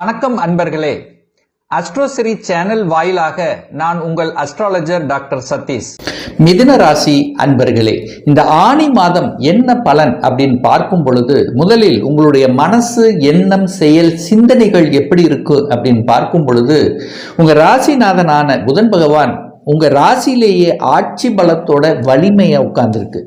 வணக்கம் அன்பர்களே. அஸ்ட்ரோசிரி சேனல் வாயிலாக நான் உங்கள் அஸ்ட்ராலஜர் டாக்டர் சதீஷ். மிதுன ராசி அன்பர்களே இந்த ஆணி மாதம் என்ன பலன் அப்படின்னு பார்க்கும் பொழுது முதலில் உங்களுடைய மனசு எண்ணம் செயல் சிந்தனைகள் எப்படி இருக்கு அப்படின்னு பார்க்கும் பொழுது உங்க ராசிநாதனான புதன் பகவான் உங்க ராசியிலேயே ஆட்சி பலத்தோட வலிமையா உட்கார்ந்துருக்கு.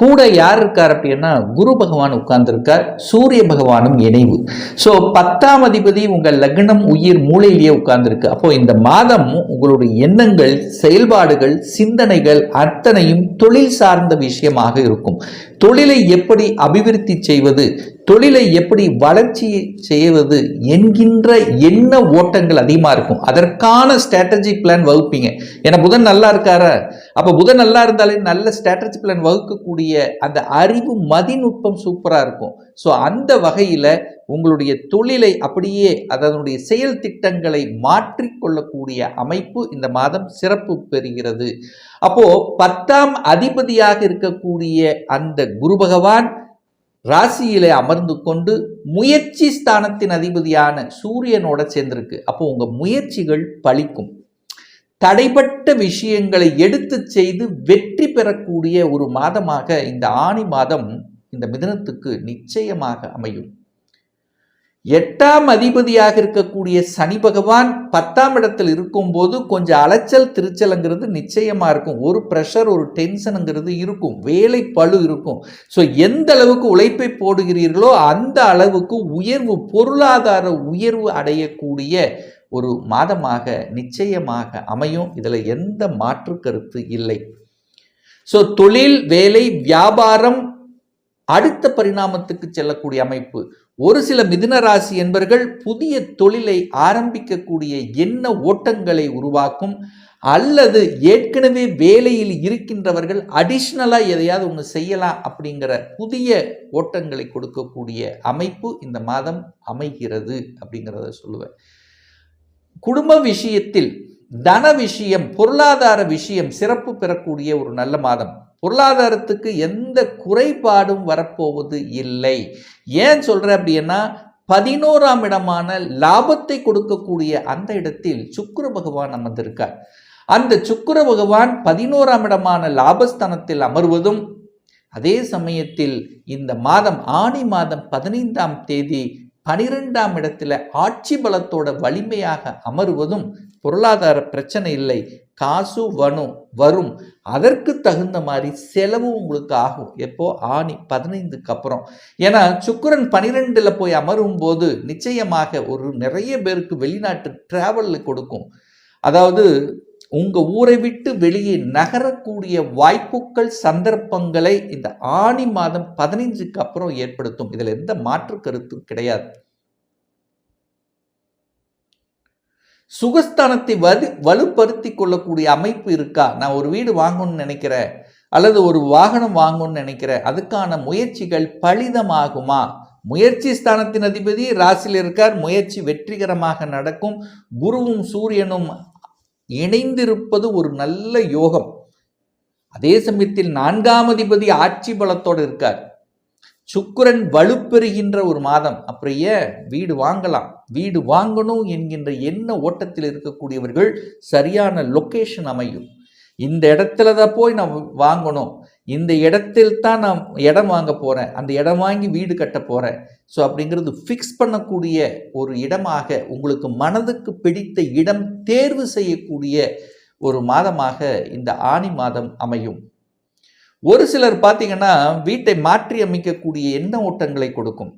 கூட யார் இருக்கார் அப்படின்னா குரு பகவான் உட்கார்ந்துருக்கார் சூரிய பகவானும் இணைவு. ஸோ பத்தாம் அதிபதி உங்கள் லக்னம் உயிர் மூளையிலேயே உட்கார்ந்துருக்கு. அப்போ இந்த மாதம் உங்களுடைய எண்ணங்கள் செயல்பாடுகள் சிந்தனைகள் அத்தனையும் தொழில் சார்ந்த விஷயமாக இருக்கும். தொழிலை எப்படி அபிவிருத்தி செய்வது தொழிலை எப்படி வளர்ச்சி செய்வது என்கின்ற எண்ண ஓட்டங்கள் அதிகமாக இருக்கும். அதற்கான ஸ்ட்ராட்டஜி பிளான் வகுப்பீங்க. ஏன்னா புதன் நல்லா இருக்காரா? அப்போ புதன் நல்லா இருந்தாலே நல்ல ஸ்ட்ராட்டஜி பிளான் வகுக்கக்கூடிய அந்த அறிவு மதிநுட்பம் சூப்பராக இருக்கும். ஸோ அந்த வகையில் உங்களுடைய தொழிலை அப்படியே அதனுடைய செயல் திட்டங்களை மாற்றிக்கொள்ளக்கூடிய அமைப்பு இந்த மாதம் சிறப்பு பெறுகிறது. அப்போ பத்தாம் அதிபதியாக இருக்கக்கூடிய அந்த குரு பகவான் ராசியிலே அமர்ந்து கொண்டு முயற்சி ஸ்தானத்தின் அதிபதியான சூரியனோட சேர்ந்திருக்கு. அப்போ உங்கள் முயற்சிகள் பழிக்கும் தடைப்பட்ட விஷயங்களை எடுத்து செய்து வெற்றி பெறக்கூடிய ஒரு மாதமாக இந்த ஆணி மாதம் இந்த மிதனத்துக்கு நிச்சயமாக அமையும். எட்டாம் அதிபதியாக இருக்கக்கூடிய சனி பகவான் பத்தாம் இடத்தில் இருக்கும்போது கொஞ்சம் அலைச்சல் திருச்சலுங்கிறது நிச்சயமாக இருக்கும். ஒரு ப்ரெஷர் ஒரு டென்ஷனுங்கிறது இருக்கும். வேலை பழு இருக்கும். ஸோ எந்த அளவுக்கு உழைப்பை போடுகிறீர்களோ அந்த அளவுக்கு உயர்வு பொருளாதார உயர்வு அடையக்கூடிய ஒரு மாதமாக நிச்சயமாக அமையும். இதில் எந்த மாற்று கருத்து இல்லை. ஸோ தொழில் வேலை வியாபாரம் அடுத்த பரிணாமத்துக்கு செல்லக்கூடிய அமைப்பு. ஒரு சில மிதுன ராசி என்பர்கள் புதிய தொழிலை ஆரம்பிக்கக்கூடிய என்ன ஓட்டங்களை உருவாக்கும். அல்லது ஏற்கனவே வேலையில் இருக்கின்றவர்கள் அடிஷ்னலாக எதையாவது ஒன்று செய்யலாம் அப்படிங்கிற புதிய ஓட்டங்களை கொடுக்கக்கூடிய அமைப்பு இந்த மாதம் அமைகிறது அப்படிங்கிறத சொல்லுவேன். குடும்ப விஷயத்தில் தன விஷயம் பொருளாதார விஷயம் சிறப்பு பெறக்கூடிய ஒரு நல்ல மாதம். பொருளாதாரத்துக்கு எந்த குறைபாடும் வரப்போவது இல்லை. ஏன் சொல்கிறேன் அப்படின்னா பதினோராம் இடமான லாபத்தை கொடுக்கக்கூடிய அந்த இடத்தில் சுக்கர பகவான் அமர்ந்திருக்கார். அந்த சுக்கர பகவான் பதினோராம் இடமான லாபஸ்தானத்தில் அமர்வதும் அதே சமயத்தில் இந்த மாதம் ஆணி மாதம் பதினைந்தாம் தேதி பனிரெண்டாம் இடத்துல ஆட்சி பலத்தோட வலிமையாக அமருவதும் பொருளாதார பிரச்சனை இல்லை. காசு வனும் வரும். அதற்கு தகுந்த மாதிரி செலவும் உங்களுக்கு ஆகும். எப்போ? ஆணி பதினைந்துக்கு அப்புறம். ஏன்னா சுக்கிரன் பனிரெண்டில் போய் அமரும் போது நிச்சயமாக ஒரு நிறைய பேருக்கு வெளிநாட்டு டிராவலில் கொடுக்கும். அதாவது உங்கள் ஊரை விட்டு வெளியே நகரக்கூடிய வாய்ப்புகள் சந்தர்ப்பங்களை இந்த ஆணி மாதம் பதினைஞ்சுக்கு அப்புறம் ஏற்படுத்தும். இதில் எந்த மாற்று கருத்தும் கிடையாது. சுகஸ்தானத்தை வலு வலுப்படுத்தி கொள்ளக்கூடிய அமைப்பு இருக்கா? நான் ஒரு வீடு வாங்கணும்னு நினைக்கிறேன். அல்லது ஒரு வாகனம் வாங்கணும்னு நினைக்கிறேன். அதுக்கான முயற்சிகள் பலிதமாகுமா? முயற்சி ஸ்தானத்தின் அதிபதி ராசியில் இருக்கார். முயற்சி வெற்றிகரமாக நடக்கும். குருவும் சூரியனும் இணைந்திருப்பது ஒரு நல்ல யோகம். அதே சமயத்தில் நான்காம் அதிபதி ஆட்சி பலத்தோடு இருக்கார். சுக்கிரன் வலுப்பெறுகின்ற ஒரு மாதம். அப்படியே வீடு வாங்கலாம். வீடு வாங்கணும் என்கின்ற எண்ண ஓட்டத்தில் இருக்கக்கூடியவர்கள் சரியான லொக்கேஷன் அமையும். இந்த இடத்துல தான் போய் நான் வாங்கணும். இந்த இடத்தில் தான் நான் இடம் வாங்க போகிறேன் அந்த இடம் வாங்கி வீடு கட்ட போகிறேன் ஸோ அப்படிங்கிறது ஃபிக்ஸ் பண்ணக்கூடிய ஒரு இடமாக உங்களுக்கு மனதுக்கு பிடித்த இடம் தேர்வு செய்யக்கூடிய ஒரு மாதமாக இந்த ஆணி மாதம் அமையும். ஒரு சிலர் பார்த்தீங்கன்னா வீட்டை மாற்றி அமைக்கக்கூடிய எண்ண ஓட்டங்களை கொடுக்கும்.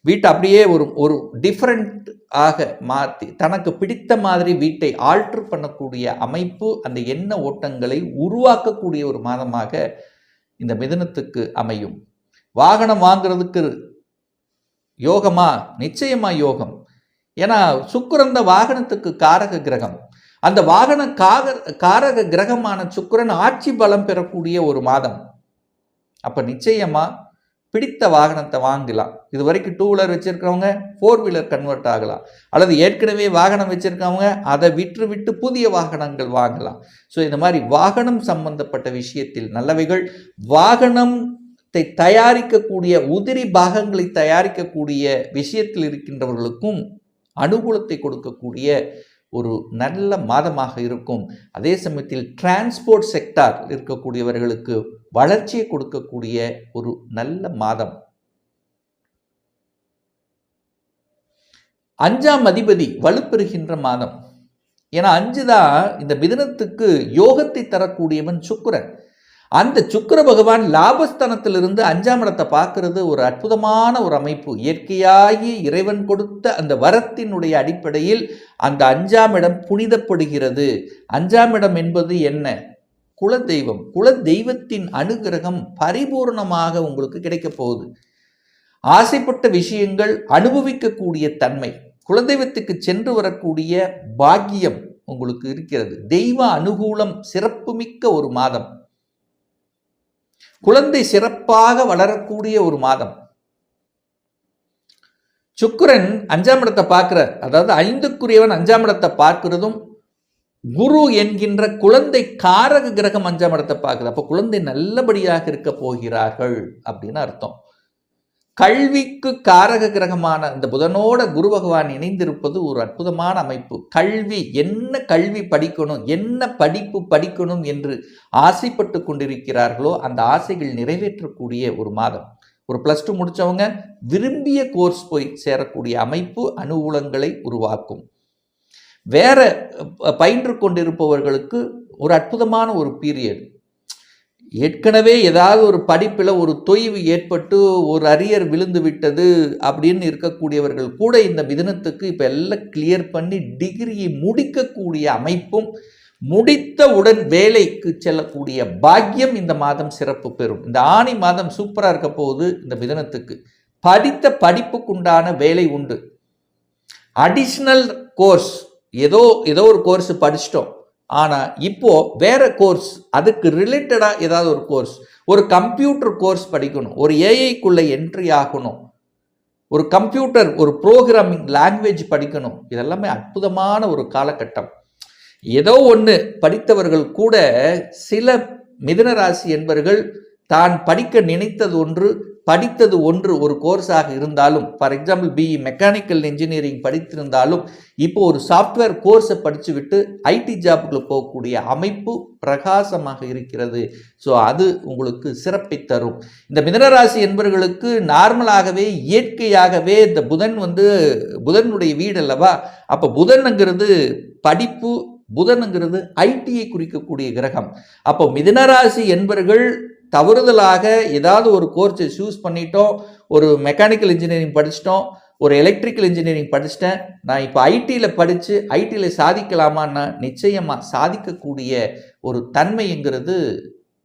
வீட்டை அப்படியே ஒரு ஒரு டிஃப்ரெண்ட் ஆக மாற்றி தனக்கு பிடித்த மாதிரி வீட்டை ஆல்ட்ரு பண்ணக்கூடிய அமைப்பு அந்த எண்ண ஓட்டங்களை உருவாக்கக்கூடிய ஒரு மாதமாக இந்த மிதனத்துக்கு அமையும். வாகனம் வாங்குறதுக்கு யோகமா? நிச்சயமா யோகம். ஏன்னா சுக்கிரன் வாகனத்துக்கு காரக கிரகம். அந்த வாகன காக காரக கிரகமான சுக்கிரன் ஆட்சி பலம் பெறக்கூடிய ஒரு மாதம். அப்போ நிச்சயமாக பிடித்த வாகனத்தை வாங்கலாம். இது வரைக்கும் டூ வீலர் வச்சிருக்கிறவங்க ஃபோர் வீலர் கன்வெர்ட் ஆகலாம். அல்லது ஏற்கனவே வாகனம் வச்சுருக்கவங்க அதை விற்று விட்டு புதிய வாகனங்கள் வாங்கலாம். ஸோ இந்த மாதிரி வாகனம் சம்பந்தப்பட்ட விஷயத்தில் நல்லவைகள் வாகனத்தை தயாரிக்கக்கூடிய உதிரி பாகங்களை தயாரிக்கக்கூடிய விஷயத்தில் இருக்கின்றவர்களுக்கும் அனுகூலத்தை கொடுக்கக்கூடிய ஒரு நல்ல மாதமாக இருக்கும். அதே சமயத்தில் டிரான்ஸ்போர்ட் செக்டார் இருக்கக்கூடியவர்களுக்கு வளர்ச்சியை கொடுக்கக்கூடிய ஒரு நல்ல மாதம். அஞ்சாம் அதிபதி வலுப்பெறுகின்ற மாதம். ஏன்னா அஞ்சு தான் இந்த மிதனத்துக்கு யோகத்தை தரக்கூடியவன் சுக்கிரன். அந்த சுக்கர பகவான் லாபஸ்தானத்திலிருந்து அஞ்சாம் இடத்தை பார்க்கறது ஒரு அற்புதமான ஒரு அமைப்பு. இயற்கையாகி இறைவன் கொடுத்த அந்த வரத்தினுடைய அடிப்படையில் அந்த அஞ்சாம் இடம் புனிதப்படுகிறது. அஞ்சாம் இடம் என்பது என்ன? குலதெய்வம். குலதெய்வத்தின் அனுகிரகம் பரிபூர்ணமாக உங்களுக்கு கிடைக்கப் போகுது. ஆசைப்பட்ட விஷயங்கள் அனுபவிக்கக்கூடிய தன்மை குலதெய்வத்துக்கு சென்று வரக்கூடிய பாக்கியம் உங்களுக்கு இருக்கிறது. தெய்வ அனுகூலம் சிறப்புமிக்க ஒரு மாதம். குழந்தை சிறப்பாக வளரக்கூடிய ஒரு மாதம். சுக்கரன் அஞ்சாம் இடத்தை பார்க்கிற அதாவது ஐந்துக்குரியவன் அஞ்சாம் இடத்தை பார்க்கிறதும் குரு என்கின்ற குழந்தை காரக கிரகம் அஞ்சாம் இடத்தை பார்க்குது அப்போ குழந்தை நல்லபடியாக இருக்க போகிறார்கள் அப்படின்னு அர்த்தம். கல்விக்கு காரக கிரகமான இந்த புதனோட குரு பகவான் இணைந்திருப்பது ஒரு அற்புதமான அமைப்பு. கல்வி என்ன கல்வி படிக்கணும் என்ன படிப்பு படிக்கணும் என்று ஆசைப்பட்டு கொண்டிருக்கிறார்களோ அந்த ஆசைகள் நிறைவேற்றக்கூடிய ஒரு மாதம். ஒரு ப்ளஸ் டூ முடித்தவங்க விரும்பிய கோர்ஸ் போய் சேரக்கூடிய அமைப்பு அனுகூலங்களை உருவாக்கும். வேற பயின்று கொண்டிருப்பவர்களுக்கு ஒரு அற்புதமான ஒரு பீரியட் ஏற்கனவே ஏதாவது ஒரு படிப்பில் ஒரு தொய்வு ஏற்பட்டு ஒரு அரியர் விழுந்து விட்டது அப்படின்னு இருக்கக்கூடியவர்கள் கூட இந்த மிதனத்துக்கு இப்போ எல்லாம் கிளியர் பண்ணி டிகிரியை முடிக்கக்கூடிய அமைப்பும் முடித்தவுடன் வேலைக்கு செல்லக்கூடிய பாக்கியம் இந்த மாதம் சிறப்பு பெறும். இந்த ஆணி மாதம் சூப்பராக இருக்க போகுது இந்த மிதனத்துக்கு. படித்த படிப்புக்குண்டான வேலை உண்டு. அடிஷ்னல் கோர்ஸ் ஏதோ ஏதோ ஒரு கோர்ஸ் படிச்சிட்டோம். ஆனால் இப்போ வேறு கோர்ஸ் அதுக்கு ரிலேட்டடாக ஏதாவது ஒரு கோர்ஸ் ஒரு கம்ப்யூட்டர் கோர்ஸ் படிக்கணும் ஒரு ஏஐக்குள்ளே என்ட்ரி ஆகணும் ஒரு கம்ப்யூட்டர் ஒரு ப்ரோக்ராமிங் லாங்குவேஜ் படிக்கணும் இதெல்லாமே அற்புதமான ஒரு காலகட்டம். ஏதோ ஒன்று படித்தவர்கள் கூட சில மிதனராசி என்பர்கள் என்பவர்கள் தான் படிக்க நினைத்தது ஒன்று படித்தது ஒன்று ஒரு கோர்ஸாக இருந்தாலும் for example BE mechanical engineering படித்திருந்தாலும் இப்போ ஒரு சாஃப்ட்வேர் கோர்ஸை படித்து விட்டு ஐடி ஜாப்புக்குள்ள போகக்கூடிய அமைப்பு பிரகாசமாக இருக்கிறது. ஸோ அது உங்களுக்கு சிறப்பை தரும். இந்த மிதனராசி என்பவர்களுக்கு நார்மலாகவே இயற்கையாகவே இந்த புதன் வந்து புதனுடைய வீடு அல்லவா? அப்போ புதனுங்கிறது படிப்பு புதனுங்கிறது ஐடியை குறிக்கக்கூடிய கிரகம். அப்போ மிதனராசி என்பவர்கள் தவறுதலாக ஏதாவது ஒரு கோர்ஸை சூஸ் பண்ணிட்டோம் ஒரு மெக்கானிக்கல் இன்ஜினியரிங் படிச்சிட்டோம் ஒரு எலக்ட்ரிக்கல் இன்ஜினியரிங் படிச்சிட்டேன் நான் இப்போ ஐடியில் படித்து ஐடியில் சாதிக்கலாமான்னா நிச்சயமாக சாதிக்கக்கூடிய ஒரு தன்மைங்கிறது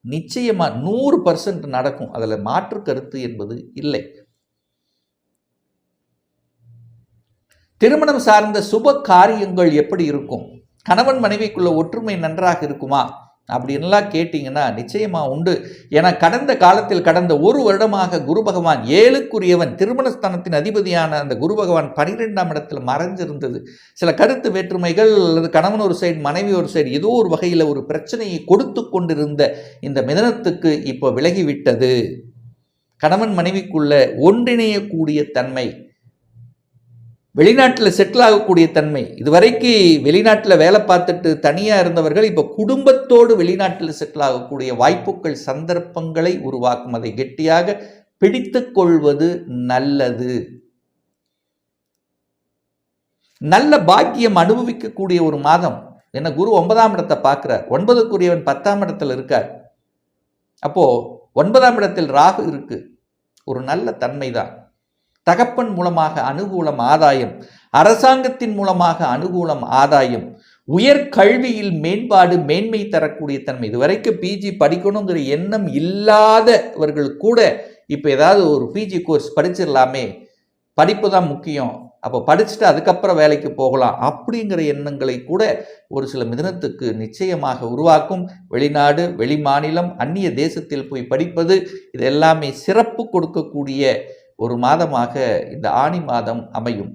நிச்சயமாக நூறு பர்சன்ட் நடக்கும். அதில் மாற்று கருத்து என்பது இல்லை. திருமணம் சார்ந்த சுப காரியங்கள் எப்படி இருக்கும்? கணவன் மனைவிக்குள்ள ஒற்றுமை நன்றாக இருக்குமா? அப்படின்லாம் கேட்டிங்கன்னா நிச்சயமாக உண்டு. என கடந்த காலத்தில் கடந்த ஒரு வருடமாக குரு பகவான் ஏழுக்குரியவன் திருமணஸ்தானத்தின் அதிபதியான அந்த குரு பகவான் பனிரெண்டாம் இடத்தில் மறைஞ்சிருந்தது. சில கருத்து வேற்றுமைகள் அல்லது கணவன் ஒரு சைடு மனைவி ஒரு சைடு ஏதோ ஒரு வகையில் ஒரு பிரச்சனையை கொடுத்து கொண்டிருந்த இந்த மிதனத்துக்கு இப்போ விலகிவிட்டது. கணவன் மனைவிக்குள்ள ஒன்றிணையக்கூடிய தன்மை வெளிநாட்டில் செட்டில் ஆகக்கூடிய தன்மை. இதுவரைக்கு வெளிநாட்டில் வேலை பார்த்துட்டு தனியாக இருந்தவர்கள் இப்போ குடும்பத்தோடு வெளிநாட்டில் செட்டில் ஆகக்கூடிய வாய்ப்புகள் சந்தர்ப்பங்களை உருவாக்கும். அதை கெட்டியாக பிடித்து கொள்வது நல்லது. நல்ல பாக்கியம் அனுபவிக்கக்கூடிய ஒரு மாதம். என்ன குரு ஒன்பதாம் இடத்தை பார்க்குறார். ஒன்பதுக்குரியவன் பத்தாம் இடத்தில் இருக்கார். அப்போது ஒன்பதாம் இடத்தில் ராகு இருக்குது ஒரு நல்ல தன்மை தான் தகப்பன் மூலமாக அனுகூலம் ஆதாயம் அரசாங்கத்தின் மூலமாக அனுகூலம் ஆதாயம் உயர் கல்வியில் மேம்பாடு மேன்மை தரக்கூடிய தன்மை. இதுவரைக்கும் பிஜி படிக்கணுங்கிற எண்ணம் இல்லாதவர்கள் கூட இப்போ ஏதாவது ஒரு பிஜி கோர்ஸ் படிச்சிடலாமே. படிப்பு தான் முக்கியம். அப்போ படிச்சுட்டு அதுக்கப்புறம் வேலைக்கு போகலாம் அப்படிங்கிற எண்ணங்களை கூட ஒரு சில மிதனத்துக்கு நிச்சயமாக உருவாக்கும். வெளிநாடு வெளி மாநிலம் அந்நிய தேசத்தில் போய் படிப்பது இது எல்லாமே சிறப்பு கொடுக்கக்கூடிய ஒரு மாதமாக இந்த ஆணி மாதம் அமையும்.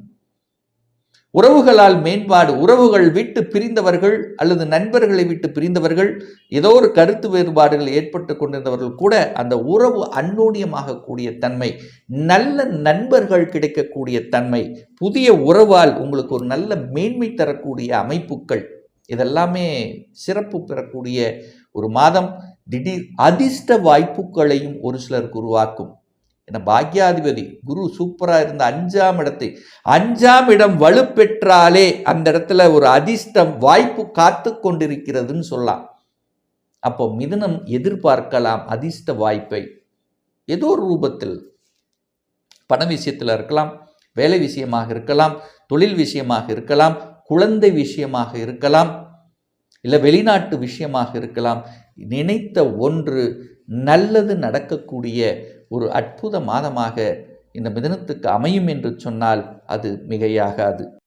உறவுகளால் மேம்பாடு உறவுகள் விட்டு பிரிந்தவர்கள் அல்லது நண்பர்களை விட்டு பிரிந்தவர்கள் ஏதோ ஒரு கருத்து வேறுபாடுகள் ஏற்பட்டு கொண்டிருந்தவர்கள் கூட அந்த உறவு அந்நோன்யமாக கூடிய தன்மை நல்ல நண்பர்கள் கிடைக்கக்கூடிய தன்மை புதிய உறவால் உங்களுக்கு ஒரு நல்ல மேன்மை தரக்கூடிய அமைப்புகள் இதெல்லாமே சிறப்பு பெறக்கூடிய ஒரு மாதம். திடீர் அதிர்ஷ்ட வாய்ப்புகளையும் ஒரு சிலருக்கு உருவாக்கும். ஏன்னா பாக்யாதிபதி குரு சூப்பராக இருந்த அஞ்சாம் இடத்தை அஞ்சாம் இடம் வலுப்பெற்றாலே அந்த இடத்துல ஒரு அதிர்ஷ்டம் வாய்ப்பு காத்து கொண்டிருக்கிறதுன்னு சொல்லலாம். அப்போ மிதுனம் எதிர்பார்க்கலாம் அதிர்ஷ்ட வாய்ப்பை. ஏதோ ஒரு ரூபத்தில் பண விஷயத்தில் இருக்கலாம் வேலை விஷயமாக இருக்கலாம் தொழில் விஷயமாக இருக்கலாம் குழந்தை விஷயமாக இருக்கலாம் இல்லை வெளிநாட்டு விஷயமாக இருக்கலாம் நினைத்த ஒன்று நல்லது நடக்கக்கூடிய ஒரு அற்புத மாதமாக இந்த மிதனத்துக்கு அமையும் என்று சொன்னால் அது மிகையாகாது.